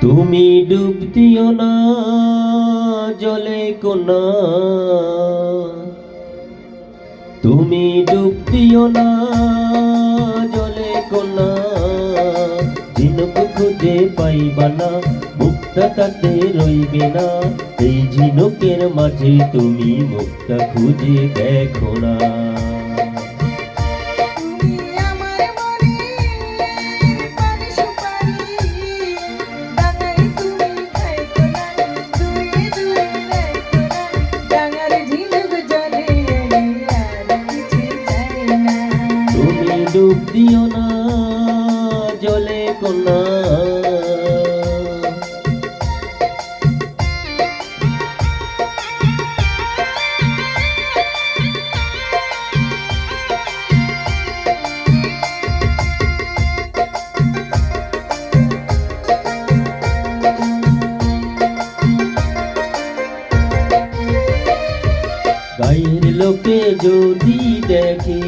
তুমি ডুব দিও না, জলে কোনা। তুমি ডুব দিও না, জলে কোনা। ঝিনুক খুঁজে পাইবা না, মুক্তা তাতে রইবে না। এই ঝিনুকের মাঝে তুমি মুক্তা খুঁজে দেখো না। ডুব দিও না জলে কোনা গায়ের লোকে যদি দেখে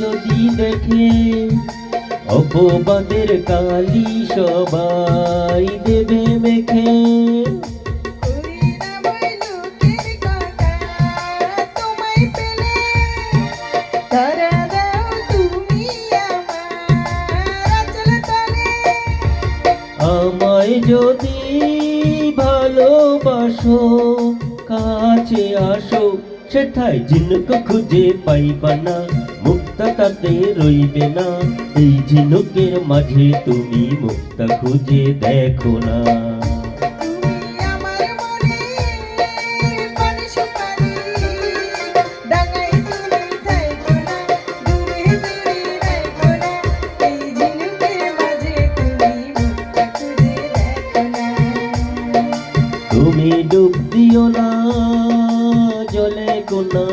যদি দেখে অপবাদের কালি সবাই দেবে মেখে। আমায় যদি ভালোবাসো কাছে আসো, সেথায় ঝিনুক খুঁজে পাইবা না, মুক্তা তাতে রইবে না। এই ঝিনুকের মাঝে তুমি মুক্তা খুঁজে দেখো না। ডুব দিও না জলে কোনা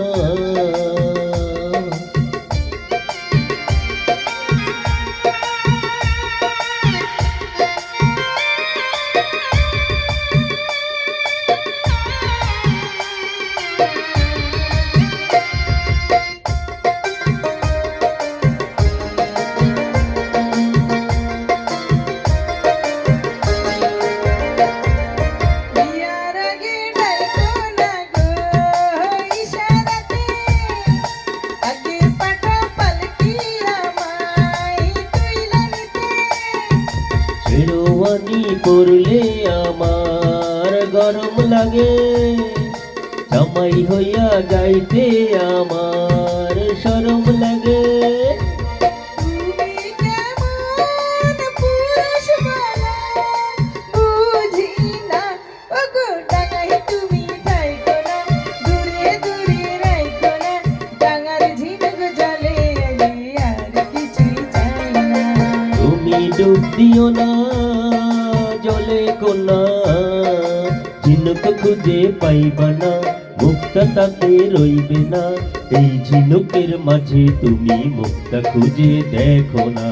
পরলে আমার গরম লাগে। জামাই হইয়া যাইতে আমার শরম লাগে। তুমি কেমন পুরুষ বালা ঝিনুক খুঁজে পাইবা না, মুক্তা তাতে রইবে না। এই ঝিনুকের মাঝে তুমি মুক্তা খুঁজে দেখো না।